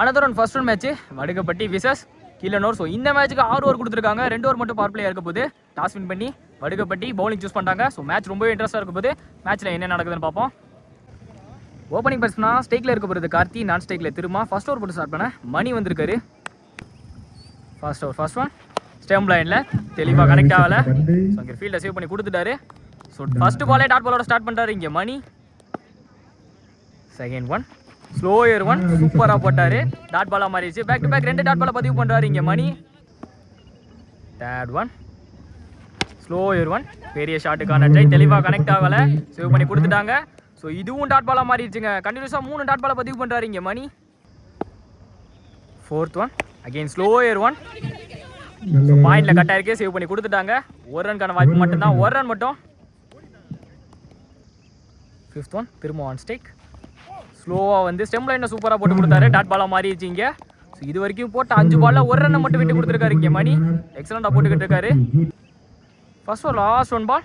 Another one first one match Vadugapatti versus Keelanur so இந்த மேட்ச்சுக்கு ஆறு ஓவர் கொடுத்துருக்காங்க. ரெண்டு ஓவர் மட்டும் பவர் பிளே இருக்க போது டாஸ் வின் பண்ணி வடுகப்பட்டி பவுலிங் சூஸ் பண்ணிட்டாங்க. ஸோ மேட்ச் ரொம்பவே இன்ட்ரெஸ்ட்டாக இருக்க போது மேட்ச்சில் என்ன நடக்குதுன்னு பார்ப்போம். ஓப்பனிங் பேட்ஸ்னா ஸ்டேக்கில் இருக்க போகிறது கார்த்தி நான் ஸ்டேக்கில் திரும்ப ஃபர்ஸ்ட் ஓவர் போட்டு ஸ்டார்ட் பண்ண மணி வந்திருக்காரு. First over first one stump லைனில் தெளிவாக கனெக்ட் ஆகலை. ஸோ இங்கே ஃபீல்டை சேவ் பண்ணி கொடுத்துட்டாரு. ஸோ ஃபர்ஸ்ட் பாலே டாட் பாலோட ஸ்டார்ட் பண்ணுறாரு இங்கே Mani. Second one slower one சூப்பராக போட்டாரு. டாட் பாலாக மாறிடுச்சு. பேக் டு பேக் ரெண்டு டாட் பாலை பதிவு பண்ணுறாரு இங்கே Mani. Third one slower one பெரிய ஷாட்டுக்கான ட்ரை தெளிவாக கனெக்ட் ஆகலை. சேவ் பண்ணி கொடுத்துட்டாங்க. ஸோ இதுவும் டாட் பாலாக மாறிடுச்சுங்க. கண்டினியூஸாக மூணு டாட் பாலை பதிவு பண்ணுறாரு இங்கே Mani. Fourth one again slower one பாயிண்ட்ல கட் ஆயிருக்கு. சேவ் பண்ணி கொடுத்துட்டாங்க. ஒரு ரன்கான வாய்ப்பு மட்டும்தான். ஒரு ரன் மட்டும். ஃபிஃப்த் ஒன் திரும்ப ஒன் ஸ்டேக் ஸ்லோவாக வந்து ஸ்டெம் லைனை சூப்பராக போட்டு கொடுத்தாரு. டாட் பாலாக மாறிடுச்சு இங்கே. ஸோ இது வரைக்கும் போட்ட அஞ்சு பால்ல ஒரு ரன்னை மட்டும் விட்டு கொடுத்துருக்காரு இங்கே மணி. எக்ஸலண்டாக போட்டுக்கிட்டு இருக்காரு. ஃபர்ஸ்ட் ஒரு லாஸ்ட் ஒன் பால்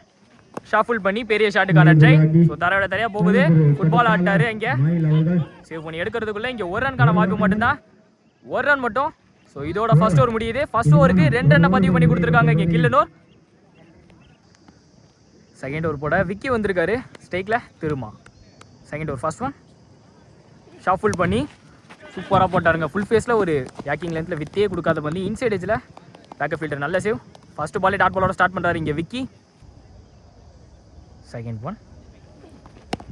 ஷாஃபுல் பண்ணி பெரிய ஷாட்டுக்கான ட்ரை ஸோ தரையோட தரையாக போகுது. ஃபுட்பால் ஆட்டாரு இங்கே. சேவ் பண்ணி எடுக்கிறதுக்குள்ள இங்கே ஒரு ரன்கான வாய்ப்பு மட்டும்தான். ஒரு ரன் மட்டும். ஸோ இதோட ஃபர்ஸ்ட் ஓவர் முடியுது. ஃபர்ஸ்ட் ஓவருக்கு ரெண்டு ரன்னை பதிவு பண்ணி கொடுத்துருக்காங்க இங்கே கில்லனூர். செகண்ட் ஓவர் போட விக்கி வந்திருக்காரு. ஸ்டேக்கில் Thiruma. Second over first one shuffle பண்ணி சூப்பராக போட்டாருங்க. ஃபுல் ஃபேஸில் ஒரு யாக்கிங் லென்த்தில் வித்தே கொடுக்காத பண்ணி இன்சைட் ஏஜில் பேக்கப் ஃபீல்டர் நல்ல சேவ் ஃபர்ஸ்ட் பாலே டாட் பாலோட ஸ்டார்ட் பண்ணுறாரு இங்கே Vicky. Second one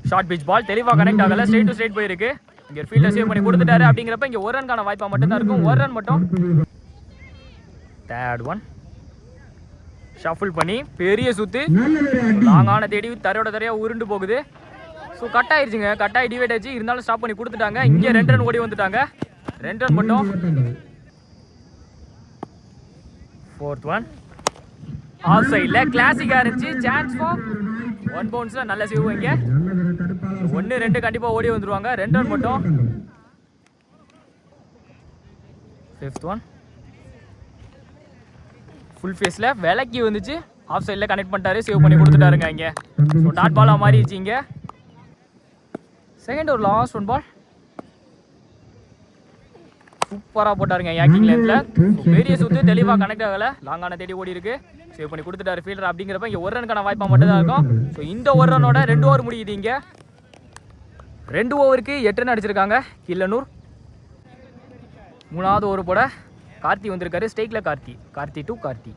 short pitch ball தெளிவாக கனெக்ட் ஆகல. ஸ்ட்ரெயிட் டு ஸ்ட்ரெயிட் போயிருக்கு. இங்கே ஃபீல்டர் சேவ் பண்ணி கொடுத்துட்டாரு. அப்படிங்கிறப்ப இங்கே ஒரு ரன்கான வாய்ப்பாக மட்டும்தான் இருக்கும். ஒரு ரன் மட்டும். தேர்ட் ஒன் ஷஃபுல் பண்ணி பெரிய சுத்து. லாங்கான தேடி தரையோட தரையாக உருண்டு போகுது. ஸோ கட் ஆயிடுச்சுங்க கட் ஆகி டிவைட் ஆச்சு. இருந்தாலும் ஸ்டாப் பண்ணி கொடுத்துட்டாங்க. இங்கே ரெண்டு ரன் ஓடி வந்துட்டாங்க. ரெண்டு ரன் மட்டும். ஃபோர்த் ஒன் ஆஃப் சைடில் கிளாசிக்காக இருந்துச்சு. சான்ஸ் ஃபார் ஒன் பவுன்ஸில் நல்ல சேவ் இங்கே. ஒன்று ரெண்டு கண்டிப்பாக ஓடி வந்துருவாங்க. ரெண்டு ரன் மட்டும். ஃபிஃப்த் ஒன் ஃபுல் ஃபேஸில் விலக்கி வந்துச்சு. ஆஃப் சைடில் கனெக்ட் பண்ணிட்டாரு. சேவ் பண்ணி கொடுத்துட்டாருங்க இங்கே. ஸோ டாட் பாலாக மாறிடுச்சு இங்கே. செகண்ட் ஒரு லாஸ்ட் ஒன் பால் சூப்பராக போட்டாருங்க யாக்கிங் லென்த்தில் பெரிய சுத்து தெளிவாக கனெக்ட் ஆகலை. லாங்கான தேடி ஓடி இருக்கு. சேவ் பண்ணி கொடுத்துட்டாரு ஃபீல்டர் அப்படிங்கிறப்ப இங்கே ஒரு ரனுக்கான வாய்ப்பாக மட்டும்தான் இருக்கும். ஸோ இந்த ஒரு ரனோட ரெண்டு ஓவர் முடியுது இங்கே. ரெண்டு ஓவருக்கு எட்டு ரன் அடிச்சிருக்காங்க. கில்லனூர். மூணாவது ஓவர் போட கார்த்தி வந்திருக்காரு. ஸ்டேக்கில் Karthi. Karthi to Karthi.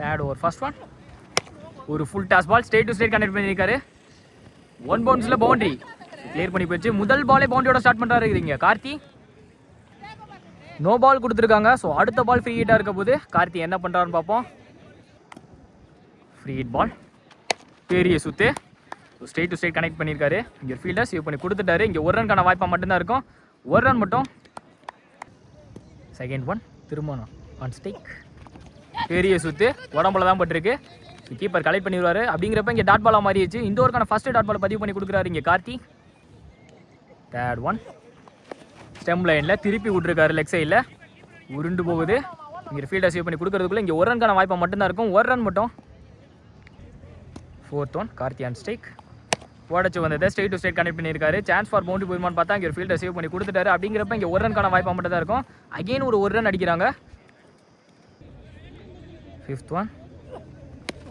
Third over first one ஒரு full toss ball straight to straight connect பண்ணியிருக்காரு. ஒன் பவுன்ஸில் பவுண்டரி கிளியர் பண்ணி போயிடுச்சு முதல் பாலே பவுண்டரியோட ஸ்டார்ட் பண்ணுறாரு இருக்கிறீங்க கார்த்தி? நோ பால் கொடுத்துருக்காங்க. ஸோ அடுத்த பால் ஃப்ரீ ஹீட்டாக இருக்க போது கார்த்தி என்ன பண்ணுறாருன்னு பார்ப்போம். ஃப்ரீ ஹீட் பால் பெரிய சுத்து. ஸ்ட்ரெயிட் டு ஸ்ட்ரெயிட் கனெக்ட் பண்ணியிருக்காரு. இங்கே ஃபீல்டர் சேவ் பண்ணி கொடுத்துட்டாரு. இங்கே ஒரு ரன்கான வாய்ப்பாக மட்டும்தான் இருக்கும். ஒரு ரன் மட்டும். செகண்ட் ஒன் திருமணம் ஆன் ஸ்டேக் பெரிய சுத்து. உடம்புல தான் பட்டிருக்கு. கீப்பர் கலெக்ட் பண்ணிடுவார் அப்படிங்கிறப்ப இங்கே டாட் பாலாக மாறிடுச்சு. இந்த ஓருக்கான ஃபஸ்ட்டு டாட் பால் பதிவு பண்ணி கொடுக்குறாரு இங்கே கார்த்தி. தேர்ட் ஒன் ஸ்டெம் லைனில் திருப்பி விட்ருக்காரு லெக் சைடில் உருண்டு போகுது. இங்கே ஃபீல்டை சேவ் பண்ணி கொடுக்குறதுக்குள்ளே இங்கே ஒரு ரன்கான வாய்ப்பை மட்டும்தான் இருக்கும். ஒரு ரன் மட்டும். Fourth one Karthi on stack ஓடச்சு வந்ததை ஸ்ட்ரெயிட் டு ஸ்டேட் கனெக்ட் பண்ணியிருக்காரு. சான்ஸ் ஃபார் பவுண்டரி போயிருமான்னு பார்த்தா இங்கே ஒரு ஃபீல்டை சேவ் பண்ணி கொடுத்துட்டாரு. அப்படிங்கிறப்ப இங்கே ஒரு ரன்கான வாய்ப்பாக மட்டும் தான் இருக்கும். அகெயின் ஒரு ஒரு ரன் அடிக்கிறாங்க. ஃபிஃப்த் ஒன்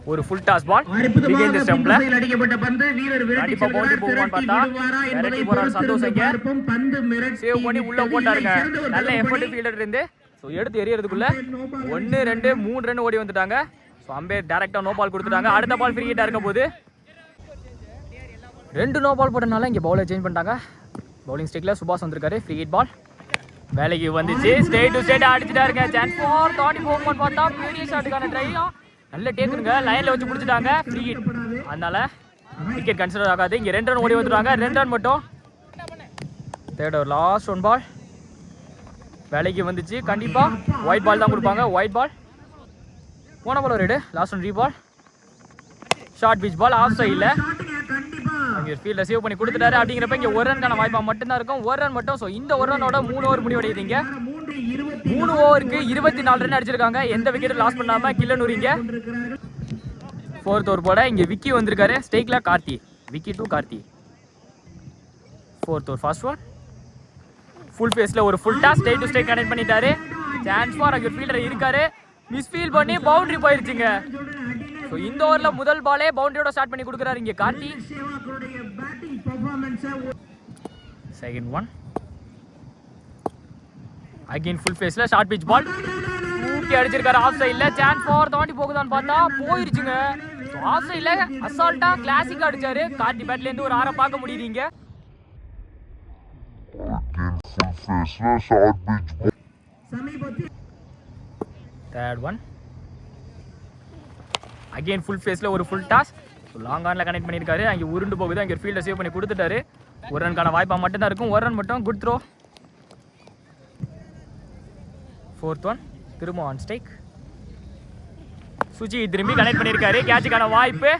ஒரு ஃபுல் டாஸ் பால் பிகைன் தி ஸ்டம்ப்ல அடிக்கப்பட்ட பந்து. வீரர் விரட்டி கண்டிப்பா போகுமான்னு திரட்டி பார்த்தா, விரட்டி போறாரு சந்தோஷ் இங்க. சேவ் பண்ணி உள்ள. போட்டாருங்க. நல்ல எஃபர்ட். ஃபீல்டர் இருந்து. ஸோ எடுத்து எறியறதுக்குள்ள ஒன்று ரெண்டு மூணு ரன் ஓடி வந்துட்டாங்க. ஸோ அம்பேர் டேரெக்டாக நோ பால் கொடுத்துட்டாங்க. அடுத்த பால் ஃப்ரீ ஹிட்டாக இருக்க போது ரெண்டு நோ பால் போட்டனால இங்கே பவுலர் சேஞ்ச் பண்ணிட்டாங்க. பவுலிங் ஸ்டிக்கில் சுபாஷ் வந்திருக்காரு. ஃப்ரீ ஹிட் பால் வேலைக்கு வந்துச்சு. ஸ்டேட் டு ஸ்டேட் அடிச்சுட்டாருங்க. சான்ஸ் ஃபார் தாண்டி போகும்போது பார்த்தா பெரிய ஷாட்டுக்கான ட்ரையும் நல்ல டேக்குங்க லைனில் வச்சு பிடிச்சிட்டாங்க. ஃப்ரீ ஹிட் அதனால விக்கெட் கன்சிடர் ஆகாது. இங்கே ரெண்டு ரன் ஓடி வந்துடுவாங்க ரெண்டு ரன் மட்டும். Third over last one ball வேலைக்கு வந்துச்சு. கண்டிப்பாக ஒயிட் பால் தான் கொடுப்பாங்க. ஒயிட் பால் போன ball ரெடு last one re ball short pitch ball off சைடில் அங்கே ஃபீல்டில் சேவ் பண்ணி கொடுத்துட்டாரு. அப்படிங்கிறப்ப இங்கே ஒரு ரன்கான வாய்ப்பாக மட்டும்தான் இருக்கும். ஒரு ரன் மட்டும். ஸோ இந்த ஒரு ரனோட மூணு ஓவர் முடிவடையுது இங்கே. மூணு ஓவருக்கு இருபத்தி நாலு ரன் அடிச்சிருக்காங்க. எந்த விக்கெட்டும் லாஸ் பண்ணாமல் கில்லனூர் இங்கே ஃபோர்த் ஓவர் போட இங்கே விக்கி வந்திருக்காரு. ஸ்டேக்கில் Karthi. Vicky to Karthi. Fourth over first one full ஃபேஸில் ஒரு full toss straight to straight connect பண்ணிட்டாரு. சான்ஸ் ஃபார் அங்கே ஃபீல்டர் இருக்காரு. மிஸ்ஃபீல் பண்ணி பவுண்டரி போயிருச்சுங்க. ஸோ இந்த ஓவரில் முதல் பாலே பவுண்டரியோட ஸ்டார்ட் பண்ணி கொடுக்குறாரு இங்கே Karthi. Second one again full ஃபேஸில் ஷார்ட் பிச் பால் தூக்கி அடிச்சிருக்காரு. ஆஃப் சைடில் சான்ஸ் ஃபார் தாண்டி போகுதான்னு பார்த்தா போயிருச்சுங்க. ஆஃப் சைடில் அசால்ட்டா கிளாசிக் அடிச்சாரு. கார்த்தி பேட்லேருந்து ஒரு ஆறை பார்க்க. சமீபத்தில் தேர்ட் ஒன் அகைன் ஃபுல் ஃபேஸில் ஒரு ஃபுல் டாஸ் லாங் ஆனில் கனெக்ட் பண்ணியிருக்காரு. அங்கே உருண்டு போகுது. அங்கே ஃபீல்டை சேவ் பண்ணி கொடுத்துட்டாரு. ஒரு ரன்கான வாய்ப்பாக மட்டும்தான் இருக்கும். ஒரு ரன் மட்டும் குட் த்ரோ ஃபோர்த் ஒன் திரும்ப ஆன் ஸ்டைக் சுஜி திரும்பி கனெக்ட் பண்ணியிருக்காரு. கேட்சுக்கான வாய்ப்பு.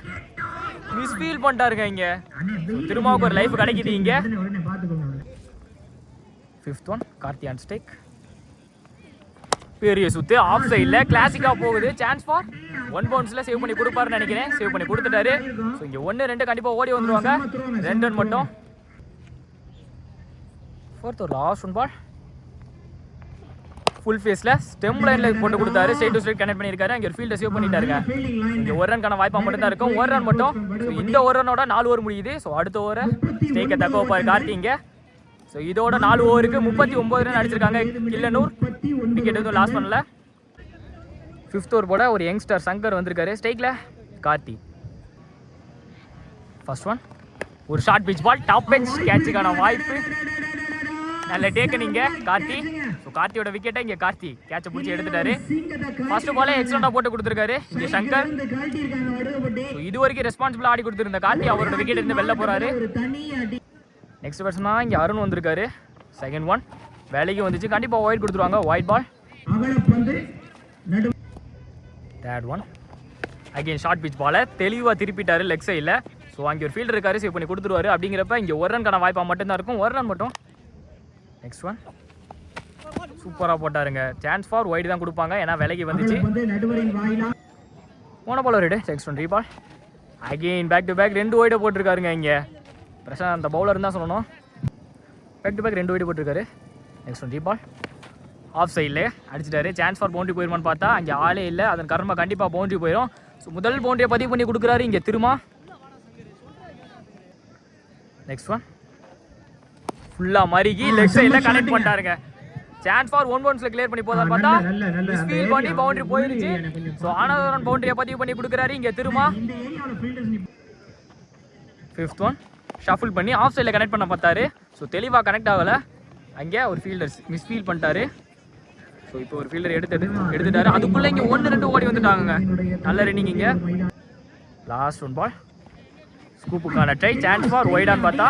மிஸ்ஃபீல் பண்ணிட்டாருங்க இங்கே. திரும்பவுக்கு ஒரு லைஃப் கிடைக்குது இங்கே. Fifth one Karthi on strike பெரிய சுத்து ஆஃப் சைடில் கிளாசிக்காக போகுது சான்ஸ் ஃபார் ஒன் பவுன்ஸில் சேவ் பண்ணி கொடுப்பாருன்னு நினைக்கிறேன். சேவ் பண்ணி கொடுத்துட்டாரு. ஸோ இங்கே ஒன்று ரெண்டு கண்டிப்பாக ஓடி வந்துடுவாங்க ரெண்டு ரன் மட்டும். ஃபோர்த் ஒரு லாஸ்ட் ஒன் பால் ஃபுல் ஃபேஸில் ஸ்டெம் லைனில் போட்டு கொடுத்தாரு. ஸ்ட்ரைட் டு ஸ்ட்ரைட் கனெக்ட் பண்ணியிருக்காரு. அங்கே ஒரு ஃபீல்டை சேவ் பண்ணிட்டாருங்க. இங்கே ஒரு ரன்கான வாய்ப்பாக மட்டும் தான் இருக்கும். ஒரு ரன் மட்டும். ஸோ இந்த ஒரு ரனோட நாலு ஓவர் முடியுது. ஸோ அடுத்த ஓவரை ஸ்டேக்கை தக்க வைப்பார் கார்த்திங்க. ஸோ இதோட நாலு ஓவருக்கு முப்பத்தி ஒம்பது ரன் அடிச்சிருக்காங்க கில்லனூர். விக்கெட் எதுவும் லாஸ் பண்ணல. ஃபிஃப்த் ஓவர் போட ஒரு யங்ஸ்டர் சங்கர் வந்திருக்காரு. ஸ்டேக்கில் கார்த்தி. ஃபர்ஸ்ட் ஒன் ஒரு ஷார்ட் பிச் பால் டாப் பெஞ்ச் கேட்சுக்கான வாய்ப்பு. நல்ல டேக்கு நீங்க கார்த்தி. ஸோ கார்த்தியோட விக்கெட்டை இங்கே கார்த்தி. கேட்சை பிடிச்சி எடுத்துட்டாரு. ஃபர்ஸ்ட் பாலே எக்ஸலண்டாக போட்டு கொடுத்துருக்காரு. இங்கே சங்கர். ஸோ இது வரைக்கும் ரெஸ்பான்சிபிள் ஆடி கொடுத்துருந்த கார்த்தி அவரோட விக்கெட் இருந்து வெளில போறாரு. நெக்ஸ்ட் பேட்ஸ்னா இங்கே அருண் வந்திருக்காரு. செகண்ட் ஒன் வேலைக்கு வந்துச்சு. கண்டிப்பாக ஒயிட் கொடுத்துருவாங்க. Wide ball third one again short pitch பாலை தெளிவாக திருப்பிட்டாரு லெக் சைடில் ஸோ அங்கே ஒரு ஃபீல்டர் இருக்காரு. சேவ் பண்ணி கொடுத்துருவாரு. அப்படிங்கிறப்ப இங்கே ஒரு ரன்கான வாய்ப்பாக மட்டும்தான் இருக்கும். ஒரு ரன் மட்டும் நெக்ஸ்ட் ஒன் சூப்பராக போட்டாருங்க. சான்ஸ் ஃபார் ஒயிட் தான் கொடுப்பாங்க. ஏன்னா விலைக்கு வந்துச்சு. போன பால் ஒரு next one reball again back to back ரெண்டு ஒயிடை போட்டிருக்காருங்க இங்கே. பிரசாந்த் அந்த பவுலர் தான் சொல்லணும். பேக் டு பேக் ரெண்டு ஒயிடு போட்டிருக்காரு. நெக்ஸ்ட் ஒன் ரீபால் ஆஃப் சைடில் அடிச்சிட்டாரு. சான்ஸ் ஃபார் பவுண்டரி போயிருமான்னு பார்த்தா அங்கே ஆளே இல்லை. அதன் காரணமாக கண்டிப்பாக பவுண்டரி போயிடும் ஸோ முதல் பவுண்டரியை பதிவு பண்ணி கொடுக்குறாரு இங்கே திருமா. நெக்ஸ்ட் ஒன் ஃபுல்லாக மருகி லெக் சைடில் கனெக்ட் பண்ணிட்டாருங்க. சான்ஸ் ஃபார் ஒன் பவுன்ஸில் கிளியர் பண்ணி போதான்னு பார்த்தா மிஸ்ஃபீல் பண்ணி பவுண்டரி போயிருச்சு. ஸோ ஆனந்தரன் பவுண்டரியை பதிவு பண்ணி கொடுக்குறாரு. இங்கே திருமா. இந்த ஏரியாவில் ஃபீல்டர்ஸ் ஃபிஃப்த் ஒன் ஷஃபிள் பண்ணி ஆஃப் சைடில் கனெக்ட் பண்ண பார்த்தாரு. ஸோ தெளிவாக கனெக்ட் ஆகலை. அங்கே ஒரு ஃபீல்டர் மிஸ்ஃபீல் பண்ணிட்டாரு. ஸோ இப்போ ஒரு ஃபீல்டர் எடுத்து எடுத்துட்டாரு. அதுக்குள்ளே இங்கே ஒன்று ரெண்டு ஓடி வந்துட்டாங்க நல்ல ரன்னிங் இங்கே. லாஸ்ட் ஒன் பால் ஸ்கூப்புக்கான ட்ரை சான்ஸ் ஃபார் ஒய்டான்னு பார்த்தா.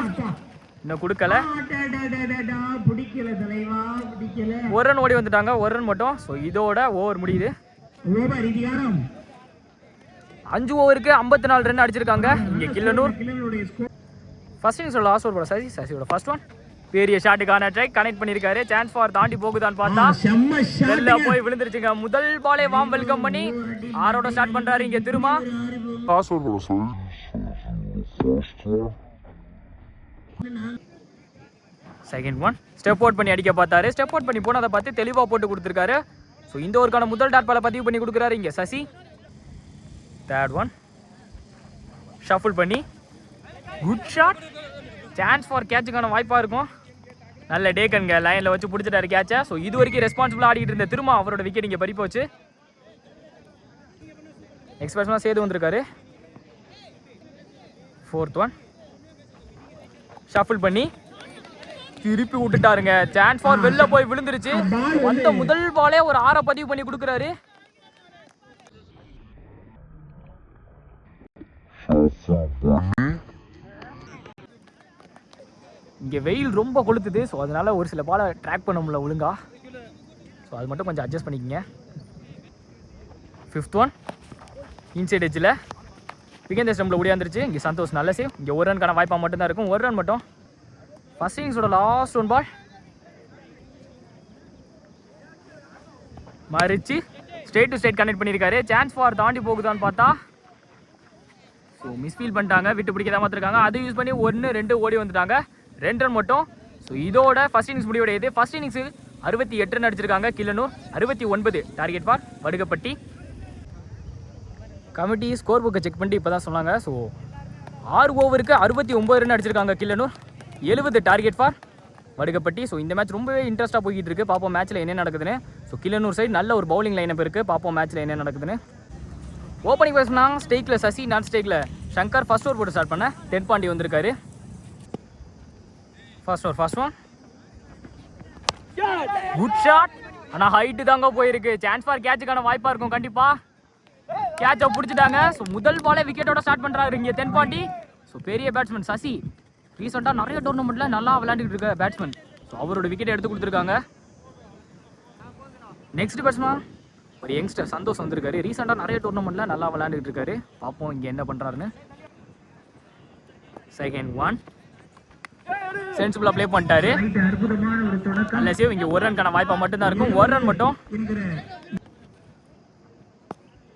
இன்னும் கொடுக்கல. பிடிக்கல தலைவா பிடிக்கல. ஒரு ரன் ஓடி வந்துட்டாங்க ஒரு ரன் மட்டும். ஸோ இதோட ஓவர் முடியுது. அஞ்சு ஓவருக்கு ஐம்பத்தி நாலு ரன் அடிச்சிருக்காங்க இங்கே கில்லனூர். ஃபர்ஸ்ட் இன்னிங்ஸோட லாஸ்ட் ஓவர் போட சசி சசியோட ஃபர்ஸ்ட் ஒன் பெரிய ஷாட்டுக்கான ட்ரை கனெக்ட் பண்ணியிருக்காரு. சான்ஸ் ஃபார் தாண்டி போகுதான்னு பார்த்தா செம்ம வெளில போய் விழுந்துருச்சுங்க. முதல் பாலே வாம் வெல்கம் பண்ணி ஆரோட ஸ்டார்ட் பண்றாரு இங்க திரும்ப செகண்ட் ஒன் ஸ்டெப் அவுட் பண்ணி அடிக்க பார்த்தாரு. ஸ்டெப் அவுட் பண்ணி போனதை பார்த்து தெளிவாக போட்டு கொடுத்துருக்காரு. ஸோ இந்த ஒருக்கான முதல் டாட் பாலை பதிவு பண்ணி கொடுக்குறாரு இங்கே. சசி. தேர்ட் ஒன் ஷஃபுல் பண்ணி. குட் ஷாட் சான்ஸ் ஃபார் கேட்சுக்கான வாய்ப்பாக இருக்கும். நல்ல டேக்கனுங்க லைனில் வச்சு பிடிச்சிட்டாரு கேட்சை ஸோ இது வரைக்கும் ரெஸ்பான்சிபிளாக ஆடிட்டு இருந்த திரும்ப அவரோட விக்கெட் இங்கே பறி போச்சு. எக்ஸ்பிரஸ்மாக சேர்த்து வந்திருக்காரு. ஃபோர்த் ஒன் ஷஃபிள் பண்ணி திருப்பி விட்டுட்டாருங்க. சான்ஸ் ஃபார் வெளில போய் விழுந்துருச்சு. வந்த முதல் பாலே ஒரு ஆறை பதிவு பண்ணி கொடுக்குறாரு. இங்கே வெயில் ரொம்ப கொளுத்துது. ஸோ அதனால் ஒரு சில பாலை ட்ராக் பண்ண முடியல ஒழுங்கா. ஸோ அது மட்டும் கொஞ்சம் அட்ஜஸ்ட் பண்ணிக்கங்க. ஃபிஃப்த் ஒன் இன்சைட் எஜ்ஜில் விகேந்தர் ஸ்டம்பில் ஓடியாந்துருச்சு இங்கே சந்தோஷ் நல்ல சேவ் இங்கே ஒரு ரன்கான வாய்ப்பாக மட்டும்தான் இருக்கும். ஒரு ரன் மட்டும். ஃபர்ஸ்ட் இன்னிங்ஸோட லாஸ்ட் ஒன் பால் மறிச்சு ஸ்டேட் டு ஸ்டேட் கனெக்ட் பண்ணியிருக்காரு. சான்ஸ் ஃபார் தாண்டி போகுதான்னு பார்த்தா ஸோ மிஸ்ஃபீல் பண்ணிட்டாங்க. விட்டு பிடிக்க தான் பார்த்துருக்காங்க. யூஸ் பண்ணி ஒன்று ரெண்டு ஓடி வந்துட்டாங்க. ரெண்டு ரன் மட்டும். ஸோ இதோட ஃபஸ்ட் இன்னிங்ஸ் முடிவுடையது. ஃபஸ்ட் இன்னிங்ஸு அறுபத்தி எட்டு ரன் அடிச்சிருக்காங்க. கில்லனூர் அறுபத்தி ஒன்பது. Target for Vadugapatti. Committee score புக்கை செக் பண்ணிட்டு இப்போ தான் சொன்னாங்க. ஸோ ஆறு ஓவருக்கு அறுபத்தி ஒம்பது ரன் அடிச்சிருக்காங்க கில்லனூர். எழுபது டார்கெட் ஃபார் வடுகப்பட்டி. ஸோ இந்த மேட்ச் ரொம்பவே இன்ட்ரெஸ்ட்டாக போய்கிட்டு இருக்கு. பார்ப்போம் மேட்ச்சில் என்ன நடக்குதுன்னு. ஸோ கில்லனூர் சைடு நல்ல ஒரு பவுலிங் லைனப் இருக்குது பார்ப்போம் மேட்ச்சில் என்ன நடக்குதுன்னு. ஓப்பனிங் பேசினா ஸ்டேக்கில் சசி நான் ஸ்டேக்கில் சங்கர். ஃபர்ஸ்ட் ஓவர் போட்டு ஸ்டார்ட் பண்ண. டென் பாண்டி வந்திருக்காரு. First over first one good shot ஆனால் ஹைட்டு தாங்க போயிருக்கு. சான்ஸ் ஃபார் கேட்சுக்கான வாய்ப்பாக இருக்கும். கண்டிப்பாக கேட்சை பிடிச்சிட்டாங்க. ஸோ முதல் பாலே விக்கெட்டோட ஸ்டார்ட் பண்ணுறாரு இங்கே தென் பாண்டி ஸோ பெரிய பேட்ஸ்மேன் சசி. ரீசெண்டாக நிறைய டோர்னமெண்ட்டில் நல்லா விளையாண்டுட்டு இருக்க பேட்ஸ்மேன் ஸோ அவரோட விக்கெட் எடுத்து கொடுத்துருக்காங்க. நெக்ஸ்ட் பேட்ஸ்மேன் ஒரு யங்ஸ்டர் சந்தோஷ் வந்திருக்காரு. ரீசெண்டாக நிறைய டோர்னமெண்ட்டில் நல்லா விளையாண்டுட்டு இருக்காரு. பார்ப்போம் இங்கே என்ன பண்ணுறாருன்னு செகண்ட் ஒன் சென்சிபிளாக ப்ளே பண்ணிட்டாரு. நல்ல சேவ் இங்கே ஒரு ரன்கான வாய்ப்பாக மட்டும்தான் இருக்கும். ஒரு ரன் மட்டும்.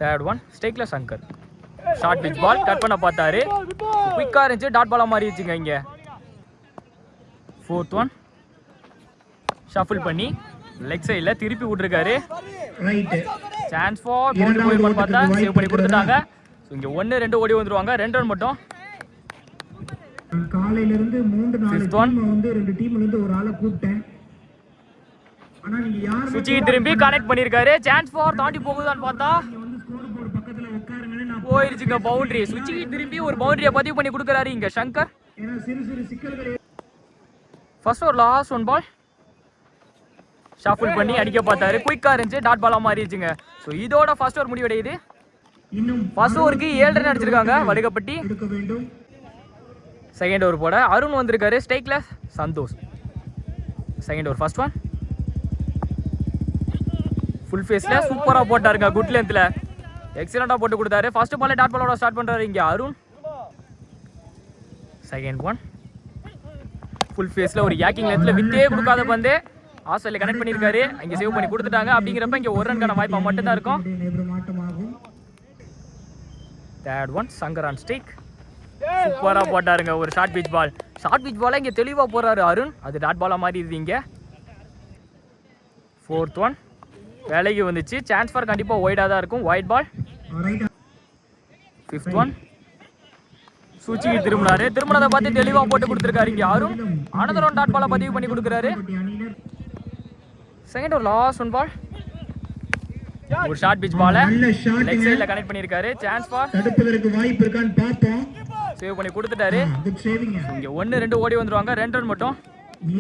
Third one ஸ்டேக்ல Shankar short pitch ball cut பண்ண பார்த்தாரு. குயிக்காக இருந்துச்சு டாட் பாலாக மாறிடுச்சுங்க இங்கே. ஃபோர்த் ஒன் ஷஃபிள் பண்ணி லெக் சைடில் திருப்பி விட்ருக்காரு சான்ஸ் ஃபார் பவுண்டரி போயிருப்பான்னு பார்த்தா சேவ் பண்ணி கொடுத்துட்டாங்க. ஸோ இங்கே ஒன்று ரெண்டு ஓடி வந்துருவாங்க. ரெண்டு ரன் மட்டும். நான் காலையில இருந்து மூன்று நாலு. டீம் வந்து ரெண்டு டீம்ல இருந்து ஒரு ஆளை கூப்பிட்டேன். சுச்சி திரும்பி கனெக்ட் பண்ணியிருக்காரு சான்ஸ் ஃபார் தாண்டி போகுதான்னு பார்த்தா வந்து ஸ்கோர் போர்டு பக்கத்துல உட்காருங்கன்னு நான் போயிருச்சுங்க பவுண்டரி சுச்சி திரும்பி ஒரு பவுண்டரியை பதிவு பண்ணி கொடுக்குறாரு இங்கே சங்கர். ஃபர்ஸ்ட் ஒரு லாஸ்ட் ஒன் பால் ஷாஃபிள் பண்ணி அடிக்க பார்த்தாரு. குயிக்காக இருந்துச்சு. டாட் பாலாக மாறிடுச்சுங்க. ஸோ இதோட ஃபர்ஸ்ட் ஓவர் முடிவடையுது. ஃபர்ஸ்ட் ஓவருக்கு ஏழு ரன் அடிச்சிருக்காங்க வடுகப்பட்டி. செகண்ட் ஓவர் போட அருண் வந்திருக்காரு ஸ்டேக்ல Santhosh. Second over first one full ஃபேஸில் சூப்பராக போட்டாருங்க குட் லென்த்தில் எக்ஸலண்ட்டாக போட்டு கொடுத்தாரு. ஃபர்ஸ்ட் பாலே டாட் பாலோட ஸ்டார்ட் பண்ணுறாரு இங்கே அருண். செகண்ட் ஒன் ஃபுல் ஃபேஸில் ஒரு யாக்கிங் லென்த்தில் வித்தே கொடுக்காத பந்து. ஆஸ்திரேலியா கனெக்ட் பண்ணியிருக்காரு. இங்கே சேவ் பண்ணி கொடுத்துட்டாங்க. அப்படிங்கிறப்ப இங்கே ஒரு ரன்கான வாய்ப்பாக மட்டும்தான் இருக்கும். தேர்ட் ஒன் சங்கரான் ஆன் ஸ்டிக் சூப்பராக போட்டாருங்க. ஒரு short pitch ball short pitch பாலாக இங்கே தெளிவாக போறாரு அருண். அது டாட் பாலாக மாறி இங்கே. ஃபோர்த் ஒன் வேலைக்கு வந்துச்சு. சான்ஸ் ஃபார் கண்டிப்பாக ஒயிடாக தான் இருக்கும். ஒயிட் பால் ஃபிஃப்த் ஒன் சூச்சிக்கு திரும்பினாரு. திரும்பினதை பார்த்து தெளிவாக போட்டு கொடுத்துருக்காரு இங்கே அருண் ஆனந்தரம் டாட் பாலை பதிவு பண்ணி கொடுக்குறாரு. செகண்ட் ஒரு லாஸ்ட் ஒன் பால் ஒரு ஷார்ட் பிச் பாலை லெக் சைடில் கனெக்ட் பண்ணியிருக்காரு. சான்ஸ் ஃபார் தடுப்பதற்கு வாய்ப்பு இருக்கான்னு பார்ப்போம். சேவ் பண்ணி கொடுத்துட்டாரு. இங்கே ஒன்று ரெண்டு ஓடி வந்துருவாங்க. ரெண்டு ரன் மட்டும்.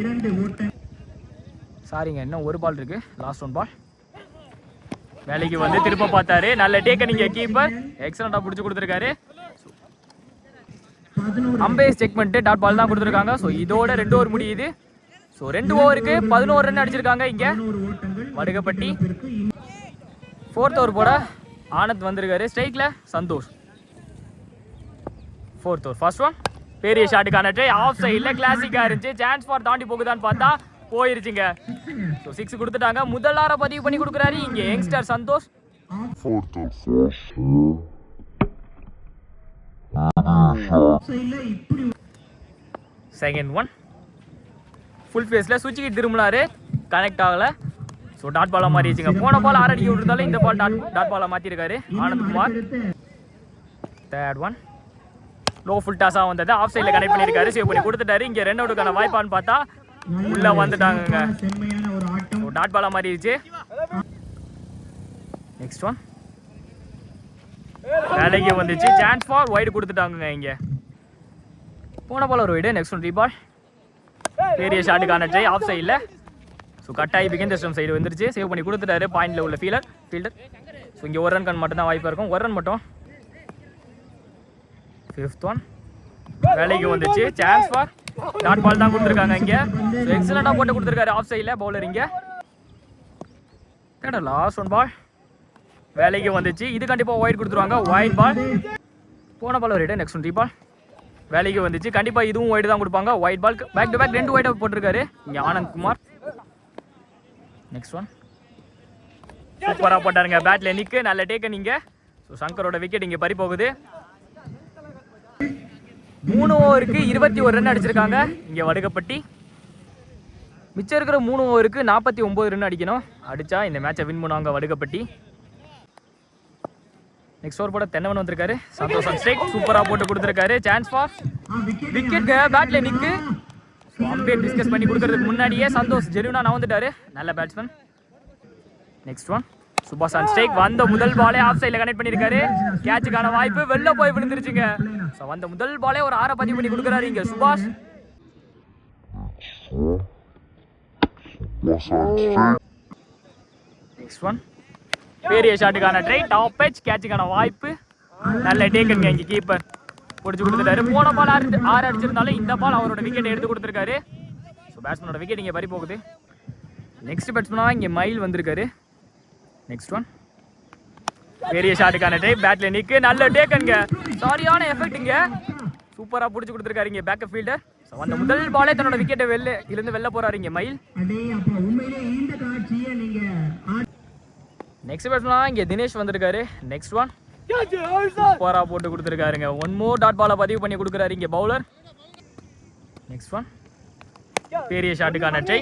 இரண்டு ஓட்ட. சாரிங்க இன்னும் ஒரு பால் இருக்கு. லாஸ்ட் ஒன் பால் வேலைக்கு வந்து திரும்ப பார்த்தாரு. நல்ல டேக்க நீங்க கீப்பர் எக்ஸலண்டா பிடிச்சி கொடுத்துருக்காரு. பதினோரு செக் பண்ணிட்டு டாட் பால் தான் கொடுத்துருக்காங்க. ஸோ இதோட ரெண்டு ஓவர் முடியுது. ஸோ ரெண்டு ஓவருக்கு பதினோரு ரன் அடிச்சிருக்காங்க இங்க. வடுகப்பட்டி. ஃபோர்த் ஓவர் போட ஆனந்த் வந்திருக்காரு. ஸ்ட்ரைக்ல Santhosh. Fourth over first one பெரிய ஷாட்டுக்கான ட்ரை ஆஃப் சைடில் கிளாசிக்காக இருந்துச்சு. சான்ஸ் ஃபார் தாண்டி போகுதான்னு பார்த்தா போயிருச்சுங்க. ஸோ சிக்ஸ் கொடுத்துட்டாங்க. முதல் பதிவு பண்ணி கொடுக்குறாரு இங்கே youngster Santhosh. Second one full ஃபேஸில் சுவிட்சுக்கு திரும்பினாரு. கனெக்ட் ஆகலை. ஸோ டாட் பாலாக மாறிடுச்சுங்க. போன பால் ஆறு அடிக்க விட்டுருந்தாலும் இந்த பால் டாட் டாட் பாலாக மாற்றிருக்காரு Anandkumar Kumar. Third one low full டாஸாக வந்தது. ஆஃப் சைடில் கனெக்ட் பண்ணியிருக்காரு சேவ் பண்ணி கொடுத்துட்டாரு. இங்கே ரெண்டு அவுட்டுக்கான வாய்ப்பான்னு பார்த்தா உள்ளே ஸோ டாட் பாலாக மாறிடுச்சு நெக்ஸ்ட் ஒன் வேலைக்கு வந்துச்சு. சான்ஸ் ஃபார் வைடு கொடுத்துட்டாங்கங்க இங்கே. போன பால் ஒரு வைடு நெக்ஸ்ட் ஒன் ரீபால் பெரிய ஷாட்டுக்கான ட்ரை ஆஃப் சைடில் ஸோ கட்டாயி பிகன் ஸ்டம் சைடு வந்துருச்சு. சேவ் பண்ணி கொடுத்துட்டாரு. பாயிண்ட்ல உள்ள ஃபீலர் ஃபீல்டர் ஸோ இங்கே ஒரு ரன் கன் மட்டும் தான் வாய்ப்பாக இருக்கும். ஒரு ரன் மட்டும். ஃபிஃப்த் ஒன் வேலைக்கு வந்துச்சு. சான்ஸ் ஃபார் டாட் பால் தான் கொடுத்துருக்காங்க இங்கே. ஸோ எக்ஸலண்ட்டாக போட்டு கொடுத்துருக்காரு ஆஃப் சைடில் பவுலர் இங்கே. தேடா லாஸ்ட் ஒன் பால் வேலைக்கு வந்துச்சு. இது கண்டிப்பாக ஒயிட் கொடுத்துருவாங்க. ஒயிட் பால் போன பால் ஒரு நெக்ஸ்ட் ஒன் பால் வேலைக்கு வந்துச்சு. கண்டிப்பாக இதுவும் ஒயிட் தான் கொடுப்பாங்க. Wide ball back to back ரெண்டு ஒயிட்டாக போட்டிருக்காரு. இங்கே ஆனந்த் குமார். நெக்ஸ்ட் ஒன் சூப்பராக போட்டாருங்க. பேட்டில் நிற்கு நல்ல டேக்க நீங்கள் ஸோ சங்கரோட விக்கெட் இங்கே பறி போகுது மூணு ஓவருக்கு இருபத்தி ஒரு ரன் அடிச்சிருக்காங்க. இங்கே வடுகப்பட்டி. மிச்சம் இருக்கிற மூணு ஓவருக்கு நாற்பத்தி ஒம்பது ரன் அடிக்கணும். அடித்தா இந்த மேட்சை வின் பண்ணுவாங்க வடுகப்பட்டி. நெக்ஸ்ட் ஓவர் போட தென்னவன் வந்திருக்காரு. சந்தோஷம் ஸ்ட்ரைக் சூப்பராக போட்டு கொடுத்துருக்காரு. சான்ஸ் ஃபார் விக்கெட் பேட்டில் நிற்கு அம்பேர் டிஸ்கஸ் பண்ணி கொடுக்கறதுக்கு முன்னாடியே சந்தோஷ் ஜெனுனா நான் வந்துட்டாரு நல்ல batsman next one Subash on strike வந்த முதல் பாலே ஆஃப் சைடில் கனெக்ட் பண்ணியிருக்காரு. கேட்சுக்கான வாய்ப்பு வெளில போய் விழுந்துருச்சுங்க. ஸோ வந்த முதல் பாலே ஒரு ஆற பதிவு பண்ணி கொடுக்குறாரு இங்க சுபாஷ். நெக்ஸ்ட் ஒன் பெரிய ஷாட்டுக்கான ட்ரை டாப் பேட்ச் கேட்சுக்கான வாய்ப்பு. நல்ல டேக்கன் இங்க கீப்பர் பிடிச்சி கொடுத்துட்டாரு. போன பால் ஆறு ஆறு அடிச்சிருந்தாலும் இந்த பால் அவரோட விக்கெட் எடுத்து கொடுத்துருக்காரு. ஸோ பேட்ஸ்மேனோட விக்கெட் இங்கே பறி போகுது நெக்ஸ்ட் பேட்ஸ்மனாக இங்கே மயில் வந்திருக்காரு. நெக்ஸ்ட் ஒன் பெரிய ஷாட்டுக்கான ட்ரை பேட்ல நிற்கு நல்ல டேக்கனுங்க சாரியான எஃபெக்ட் இங்க. சூப்பராக பிடிச்சி கொடுத்துருக்காரு இங்கே பேக்கப் ஃபீல்டர் ஸோ அந்த முதல் பாலே தன்னோட விக்கெட்டை வெளில இருந்து வெளில போறாரு இங்கே மயில். நெக்ஸ்ட் பேட்ஸ்மேன் இங்கே தினேஷ் வந்திருக்காரு. நெக்ஸ்ட் ஒன் சூப்பரா போட்டு கொடுத்துருக்காருங்க. ஒன் மோர் டாட் பாலை பதிவு பண்ணி கொடுக்குறாரு இங்கே பவுலர் நெக்ஸ்ட் ஒன் பெரிய ஷாட்டுக்கான ட்ரை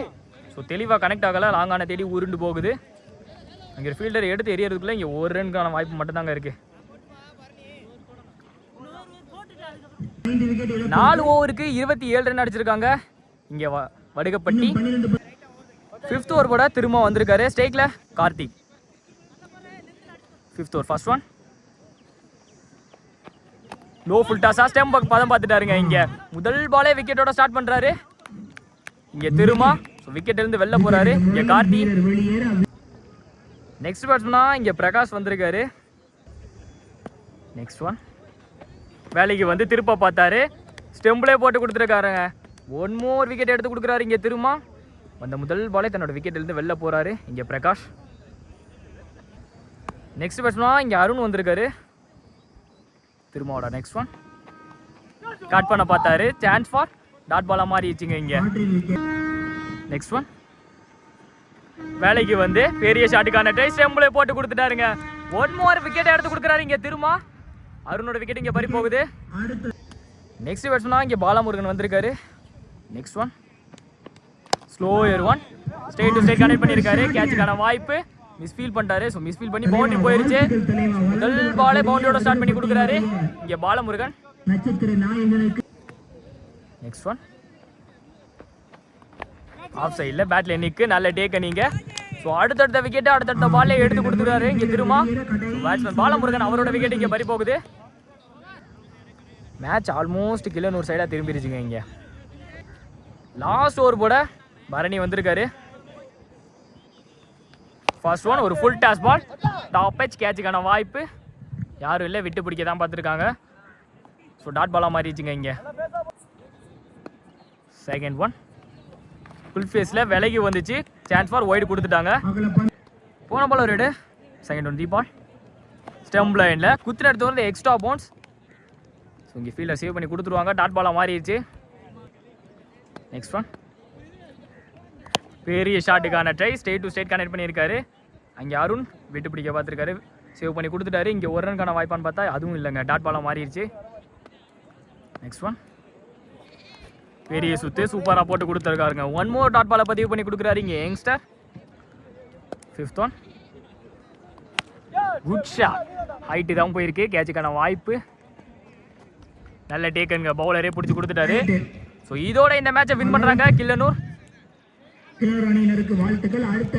ஸோ தெளிவாக கனெக்ட் ஆகல. லாங்கான தேடி உருண்டு போகுது. அங்கே ஃபீல்டர் எடுத்து எரியறதுக்குள்ளே இங்கே ஒரு ரன்னுக்கான வாய்ப்பு மட்டும்தாங்க இருக்கு. நாலு ஓவருக்கு இருபத்தி ஏழு ரன் அடிச்சிருக்காங்க. இங்கே வ வடுகப்பட்டி. ஃபிஃப்த் ஓவர் போட திரும்ப வந்திருக்காரு. ஸ்டேக்கில் Karthik. Fifth over first one low full டாஸா ஸ்டெம் பதம் பார்த்துட்டாருங்க இங்க. முதல் பாலே விக்கெட்டோட ஸ்டார்ட் பண்றாரு. இங்க திருமா விக்கெட்லேருந்து இருந்து வெளில போறாரு. இங்க கார்த்தி நெக்ஸ்ட் பேட்ஸ்மனா இங்கே பிரகாஷ் வந்திருக்காரு. நெக்ஸ்ட் ஒன் வேலைக்கு வந்து திருப்ப பார்த்தாரு. ஸ்டெம்பிளே போட்டு கொடுத்துருக்காருங்க. ஒன் மோர் விக்கெட் எடுத்து கொடுக்குறாரு இங்கே திருமா அந்த முதல் பாலே தன்னோட விக்கெட்லேருந்து வெளில போகிறாரு இங்கே பிரகாஷ். நெக்ஸ்ட் பேட்ஸ்மனா இங்கே அருண் வந்திருக்காரு. திருமாவோட நெக்ஸ்ட் ஒன் கட் பண்ண பார்த்தாரு. சான்ஸ் ஃபார் டாட் பாலா மாறிடுச்சுங்க இங்கே. நெக்ஸ்ட் ஒன் வேலைக்கு வந்து பெரிய ஷாட்டுக்கான டைஸ் ஸ்டெம்பிளே போட்டு கொடுத்துட்டாருங்க. ஒன் மோர் விக்கெட் எடுத்து கொடுக்குறாரு இங்கே திருமா. அருணோட விக்கெட் இங்கே பறி போகுது. நெக்ஸ்ட் பேட்ஸ்மனாக இங்க பாலாமுருகன் வந்திருக்காரு. Next one slower one straight to straight connect பண்ணியிருக்காரு. கேட்சுக்கான வாய்ப்பு. மிஸ்ஃபீல் பண்ணிட்டாரு. ஸோ மிஸ்ஃபீல் பண்ணி பவுண்டரி போயிருச்சு. முதல் பாலே பவுண்டரியோட ஸ்டார்ட் பண்ணி கொடுக்குறாரு. இங்கே பாலமுருகன். நெக்ஸ்ட் ஒன் ஆஃப் சைடில் பேட்டில் நிற்கு நல்ல டேக்க நீங்கள் ஸோ அடுத்தடுத்த விக்கெட் அடுத்தடுத்த பாலே எடுத்து கொடுத்துருவாரு இங்கே திரும்ப பேட்ஸ்மேன் பாலமுருகன் அவரோட விக்கெட் இங்கே பறி போகுது மேட்ச் ஆல்மோஸ்ட் கிலோ நூறு சைடாக திரும்பிடுச்சுங்க இங்கே. லாஸ்ட் ஓவர் போட பரணி வந்திருக்காரு. ஃபர்ஸ்ட் ஒன் ஒரு ஃபுல் டாஸ் பால் டாப் பேச் கேட்சுக்கான வாய்ப்பு. யாரும் இல்லை விட்டு பிடிக்க தான் பார்த்துருக்காங்க. ஸோ டாட் பாலாக மாறிடுச்சுங்க இங்கே. செகண்ட் ஒன் ஃபேஸில் விலகி வந்துச்சு. சான்ஸ் ஃபார் ஒய்டு கொடுத்துட்டாங்க. போன பால் ஒரு செகண்ட் ஒன் தீபால் ஸ்டெம்ப் லைனில் குத்துன எடுத்து வந்து எக்ஸ்ட்ரா பவுன்ஸ் ஸோ இங்கே ஃபீல்டர் சேவ் பண்ணி கொடுத்துருவாங்க. டாட் பாலாக மாறிடுச்சு. நெக்ஸ்ட் ஒன் பெரிய ஷாட்டுக்கான try straight to straight connect பண்ணியிருக்காரு. அங்கே அருண் விட்டு பிடிக்க பார்த்துருக்காரு. சேவ் பண்ணி கொடுத்துட்டாரு. இங்கே ஒரு ரன்கான வாய்ப்பான்னு பார்த்தா அதுவும் இல்லைங்க. டாட் பாலாக மாறிடுச்சு. நெக்ஸ்ட் ஒன் பெரிய சுத்து சூப்பராக போட்டு கொடுத்துருக்காருங்க. ஒன் மோர் டாட் பாலை பதிவு பண்ணி கொடுக்குறாரு இங்கே youngster fifth one good shot height தான் போயிருக்கு கேட்சுக்கான வாய்ப்பு. நல்ல டேக்கனுங்க பவுலரே பிடிச்சி கொடுத்துட்டாரு. ஸோ இதோட இந்த மேட்சை வின் பண்ணுறாங்க கில்லனூர் அணியினருக்கு வாழ்த்துக்கள் அடுத்த